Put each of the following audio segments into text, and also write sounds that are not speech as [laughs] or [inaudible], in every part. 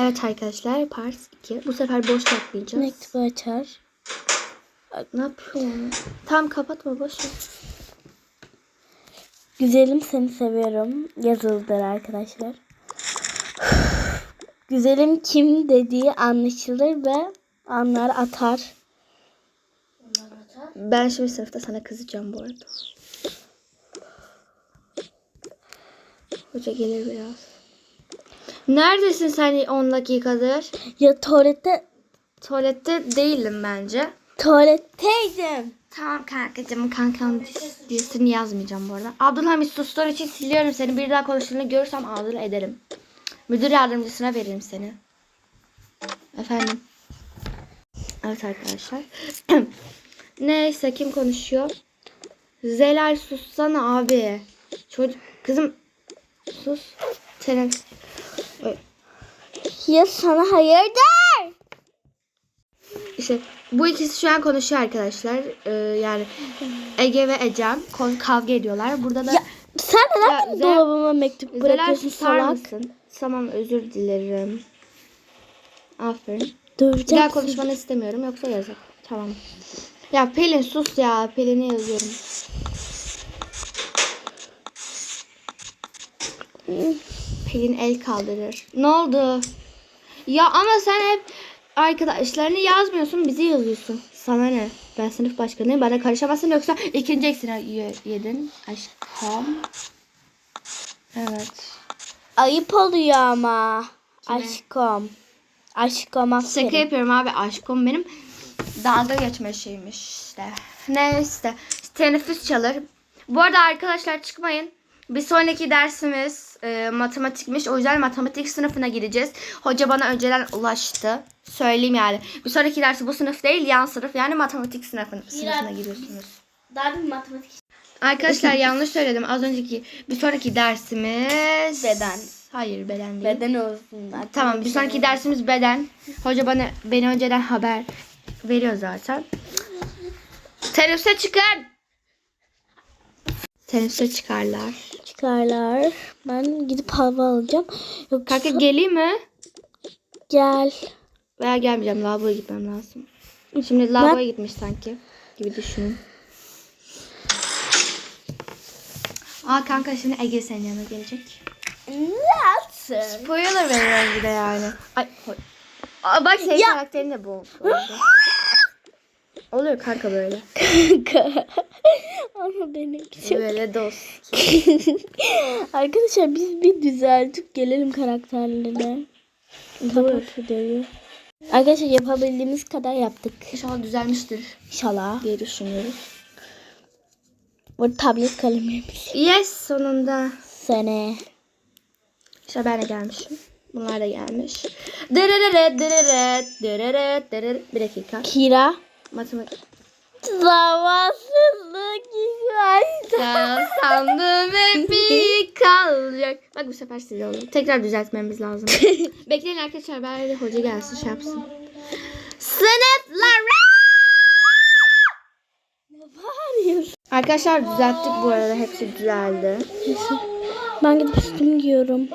Evet arkadaşlar part 2. Bu sefer boş yapmayacağız. Mektubu açar. Ne yapıyorsun? Tam kapatma boş ver. Güzelim seni seviyorum. Yazılıdır arkadaşlar. [sighs] Güzelim kim dediği anlaşılır ve anlar atar. Ben şimdi sınıfta sana kızacağım bu arada. Hoca gelir biraz. Neredesin sen 10 dakikadır? Ya tuvalette Tuvalette değilim bence. tuvaletteydim. Tamam kankacığım kankam dizisini yazmayacağım bu arada. Abdülhamit sustuğun için siliyorum seni. Bir daha konuştuğunu görürsem ağzını ederim. Müdür yardımcısına veririm seni. Efendim. Evet arkadaşlar. [clears throat] Neyse kim konuşuyor? Zelal sussana abi. Çocuk kızım sus. Senin Ya sana hayırdır? İşte bu ikisi şu an konuşuyor arkadaşlar. Ee, yani Ege ve Ecem kavga ediyorlar. Burada da Ya sen neden Ya, dolabıma mektup Zelal bırakıyorsun salak? mısın? Tamam özür dilerim. Aferin. Bir daha Döveceksin. konuşmanı istemiyorum yoksa yazık. Tamam. Ya Pelin sus ya. Pelin'e yazıyorum. Pelin el kaldırır. Ne oldu? Ya ama sen hep arkadaşlarını yazmıyorsun bizi yazıyorsun. Sana ne? Ben sınıf başkanıyım. Bana karışamazsın yoksa ikinci eksine ye- yedin. Aşkım. Evet. Ayıp oluyor ama. Aşkım. Aşkım aferin. Şaka yapıyorum abi aşkım benim dalga geçme şeymiş işte. Neyse teneffüs çalır. Bu arada arkadaşlar çıkmayın. Bir sonraki dersimiz e, matematikmiş. O yüzden matematik sınıfına gireceğiz. Hoca bana önceden ulaştı. Söyleyeyim yani. Bir sonraki dersi bu sınıf değil yan sınıf yani matematik sınıfına, sınıfına giriyorsunuz. Daha bir matematik. Arkadaşlar yanlış söyledim. Az önceki bir sonraki dersimiz Beden. Hayır beden değil. Beden olsun zaten. Tamam bir sonraki dersimiz beden. Hoca bana beni önceden haber veriyor zaten. Teneffüse çıkın. Teneffüse çıkarlar. Çıkarlar. Ben gidip hava alacağım. Yok Kanka geleyim mi? gel. Veya gelmeyeceğim. Lavaboya gitmem lazım. Şimdi lavaboya gitmiş sanki. Gibi düşünün. Aa kanka şimdi Ege senin yanına gelecek. Nasıl? Spoiler veriyorum bir de yani. Ay. Aa, bak senin Ya. karakterin de bu. [gasps] Oluyor kanka böyle. [laughs] Ama benimki çok. Böyle dost. Arkadaşlar biz bir düzeltip gelelim karakterlere. Kapat videoyu. Arkadaşlar yapabildiğimiz kadar yaptık. İnşallah düzelmiştir İnşallah. diye düşünüyoruz. Bu tablet kalemimiz. Yes sonunda. Sene. İşte ben de gelmişim. Bunlar da gelmiş. Dırırırı dırırı dırırı dırırı. Bir dakika. Kira. Matematik. Zamansızlık güzel. Sandım hep [laughs] iyi kalacak. Bak bu sefer size oldu. Tekrar düzeltmemiz lazım. [laughs] Bekleyin arkadaşlar. Ben hoca gelsin şey yapsın. Sınıflar. Arkadaşlar düzelttik bu arada. Hepsi düzeldi. Ben gidip üstümü giyiyorum.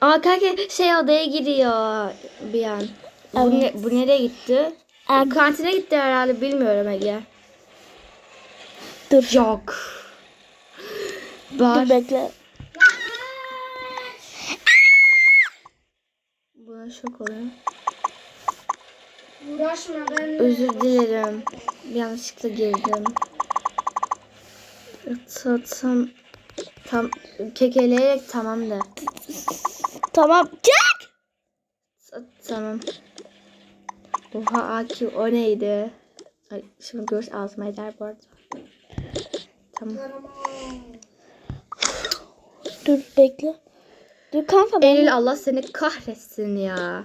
Aa kanka şey odaya giriyor bir an. Bu, ne- bu nereye gitti? Er- Kantine gitti herhalde bilmiyorum Ege. Dur. Yok. Var. Dur bekle. Buna şok oluyor. Uğraşma ben. Özür dilerim. Yanlışlıkla girdim. Ta- Tam, tam kekeleyerek tamam da. Tamam. Çek. Ta- Tamam. Oha Akif o neydi? Ay, şimdi göz ağzıma eder bu arada. Tamam. Dur bekle. Dur kanka ben. Eylül Allah seni kahretsin ya.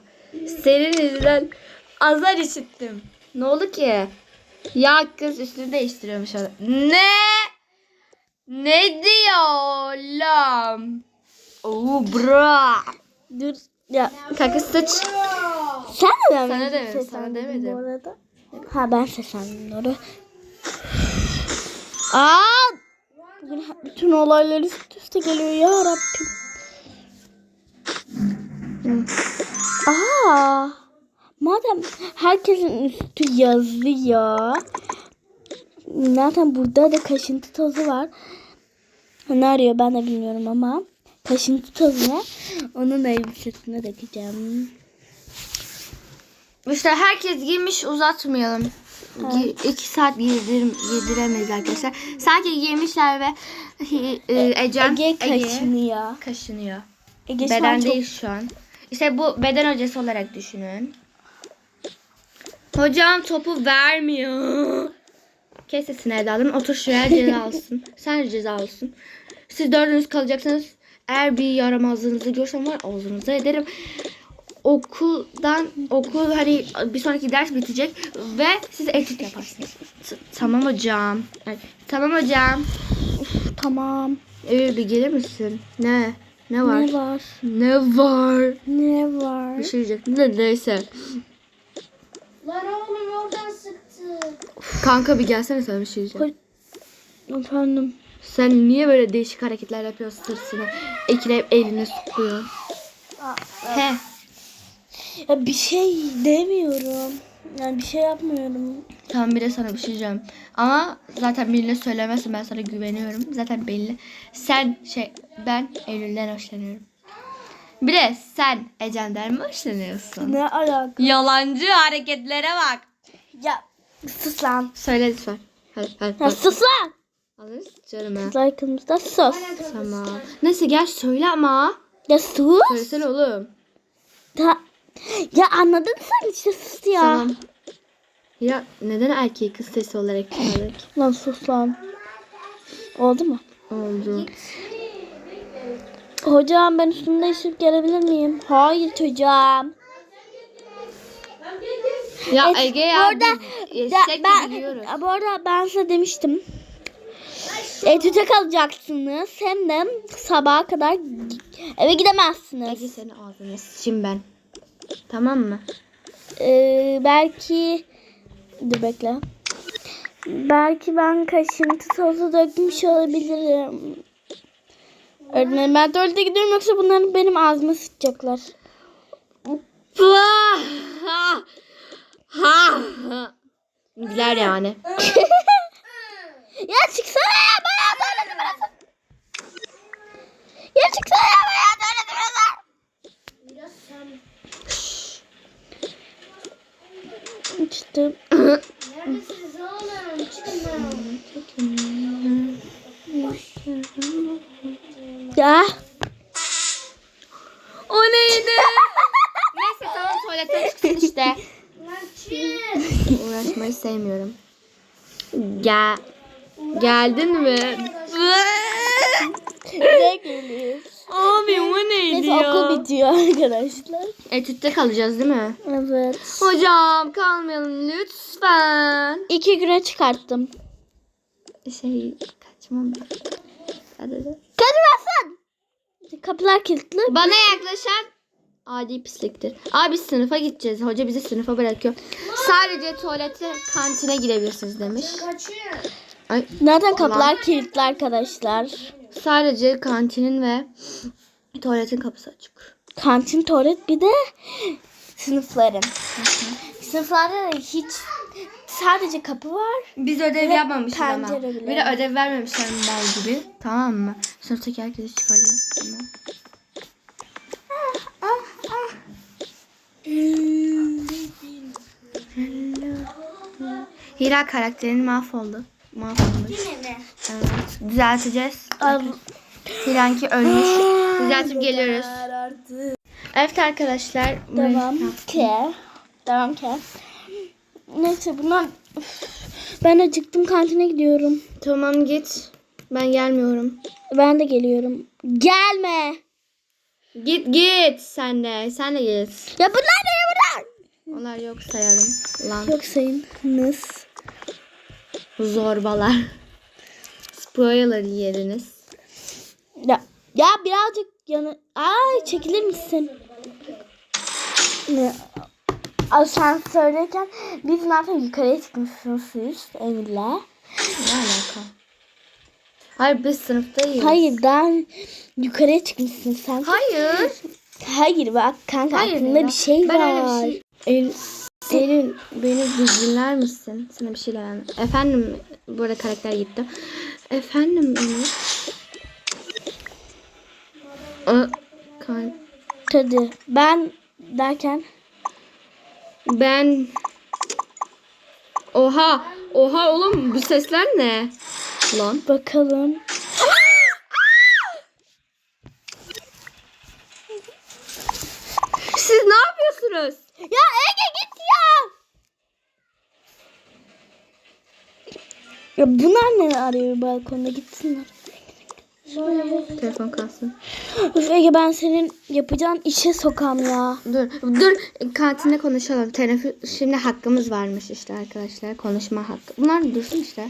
Senin yüzünden azar işittim. Ne oldu ki? Ya kız üstünü değiştiriyormuş adam. Ne? Ne diyor oğlum? Oo bra. Dur. Ya Kanka saç. Sen neden Sana beni demedim, sana demedim. Bu arada? Ha ben seslendim doğru. Aa! Bugün bütün olaylar üst üste geliyor ya Rabbim. Aa, madem herkesin üstü yazıyor. Zaten burada da kaşıntı tozu var. Ne arıyor ben de bilmiyorum ama. Kaşıntı tozu onun elbisesine dökeceğim. İşte herkes giymiş uzatmayalım. Gi- iki saat giydir, giydiremeyiz arkadaşlar. Sadece giymişler ve e, Ecem Ege kaşınıyor. kaşınıyor. Ege şu an Beden çok değil şu an. İşte bu beden hocası olarak düşünün. Hocam topu vermiyor. Kes sesini Eda'nın. Otur şuraya ceza [laughs] alsın. Sen ceza alsın. Siz dördünüz kalacaksınız. Eğer bir yaramazlığınızı görsem var ağzınıza ederim. Okuldan okul hani bir sonraki ders bitecek ve siz etüt yaparsınız. T- tamam hocam. Tamam hocam. tamam. Ee, bir gelir misin? Ne? Ne var? Ne var? Ne var? Ne var? Bir şey diyecektim de neyse. Lan oğlum oradan sıktı. Kanka bir gelsene sana bir şey diyeceğim. Efendim. Sen niye böyle değişik hareketler yapıyorsun sırtına? Ekilep elini sokuyor. He. Ya bir şey demiyorum. Yani bir şey yapmıyorum. Tamam bir de sana bir şey diyeceğim. Ama zaten birine söylemezsin ben sana güveniyorum. Zaten belli. Sen şey ben Eylül'den hoşlanıyorum. Bir de sen Ecem'den mi hoşlanıyorsun? Ne alaka? Yalancı hareketlere bak. Ya sus lan. Söyle lütfen. Hadi hadi. Ya sus lan. Alırız canım ha. Like'ımızda sus. Tamam. Neyse gel söyle ama. Ya sus. Söylesene oğlum. Ta ya anladın sen işte sus ya. Tamam. Ya neden erkeği kız sesi olarak kullanır? [laughs] Lan sus lan. Oldu mu? Oldu. Hocam ben üstümde değişip gelebilir miyim? Hayır çocuğum. Ya Evet, Ege bu ya arada biz da- eşek ben, gibi gidiyoruz. bu arada ben size demiştim. Etüte kalacaksınız. Hem de sabaha kadar eve gidemezsiniz. Ege senin ağzını sıçayım ben. Tamam mı? Ee, belki dur bekle. Belki ben kaşıntı tozu dökmüş olabilirim. Öğretmenim ben tuvalete gidiyorum yoksa bunları benim ağzıma sıçacaklar. Ha, ha, ha. Güler yani. [laughs] Ya çıksana ya bayağı tuvalete bırakın. Ya çıksana ya bayağı tuvalete bırakın. Biraz sen. İşte Neredesiniz oğlum? Çıkın ya. O neydi? [laughs] Neyse tamam tuvalete çıksın işte. Uğraşmayı sevmiyorum. Gel. Geldin mi? ne geliyor? Abi o neydi Neyse okul bitiyor arkadaşlar. Etütte kalacağız değil mi? Evet. Hocam kalmayalım lütfen. İki güne çıkarttım. Şey kaçmam. Hadi. Kaçmasın. Kapılar kilitli. Bana yaklaşan adi pisliktir. Abi sınıfa gideceğiz. Hoca bizi sınıfa bırakıyor. Sadece tuvalete kantine girebilirsiniz demiş. Ay, Zaten kapılar kilitli arkadaşlar. sadece kantinin ve tuvaletin kapısı açık. Kantin, tuvalet bir de sınıfların. Sınıflarda da hiç sadece kapı var. Biz ödev yapmamışız ama. Bir de ödev vermemişler mal gibi. Tamam mı? Sınıftaki herkesi çıkaracağız. Tamam. Hira karakterin mahvoldu. Mahvolmuş. Evet. Düzelteceğiz. Hiranki ölmüş. [gasps] Düzeltip geliyoruz. Evet arkadaşlar. Devam ki. Devam ki. Neyse bunlar Üf, ben acıktım kantine gidiyorum. Tamam git. Ben gelmiyorum. Ben de geliyorum. Gelme. Git git sen de. Sen de git. Ya bunlar beni buradan. Onlar yok sayarım. Lan Yok sayınız. zorbalar. Spoiler yeriniz. Ya, ya birazcık yanı... Ay çekilir misin? Ne? Söylerken biz zaten yukarıya çıkmışsınız siz Emir'le. Ne alaka? Hayır biz sınıftayız. Hayır daha yukarıya çıkmışsın sen. Hayır. Hayır bak kanka Hayır aklımda ya. bir şey Ben var. öyle bir şey- Eylül beni bir dinler misin? Sana bir şeyler anlat. Efendim bu arada karakter gitti. Efendim Eylül. Tadı. Ben derken Ben Oha! Oha oğlum bu sesler ne? Lan. bakalım. Siz ne yapıyorsunuz? Ya Ege git ya. Ya bunlar ne arıyor balkonda gitsinler. Telefon kalsın. Üf Ege ben senin yapacağın işe sokam ya. Dur, dur kantinde konuşalım. Teneffüs şimdi hakkımız varmış işte arkadaşlar. Konuşma hakkı. Bunlar dursun işte.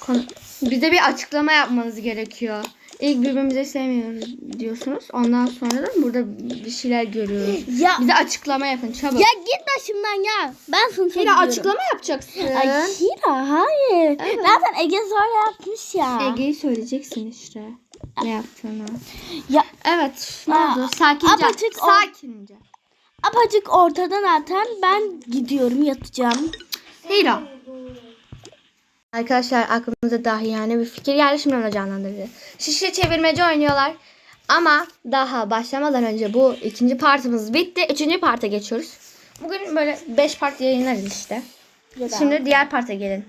Konu- Bize bir açıklama yapmanız gerekiyor. İlk birbirimizi sevmiyoruz diyorsunuz. Ondan sonra da burada bir şeyler görüyoruz. Ya Bize açıklama yapın çabuk. ya git başımdan ya. Ben sınıfa Hira açıklama yapacaksın. Ay Hira hayır. Zaten Ege zor yapmış ya. Ege'yi söyleyeceksin işte. Ne yaptığını. Ya Evet. Ne Aa, oldu? Sakince. apaçık Sakince. apacık ortadan zaten ben gidiyorum yatacağım. Hira. Arkadaşlar aklımıza dahi yani bir fikir geldi şimdi canlandırdı. Şişe çevirmece oynuyorlar. Ama daha başlamadan önce bu ikinci partımız bitti. Üçüncü parta geçiyoruz. Bugün böyle beş part yayınlarız işte. Şimdi diğer parta gelin.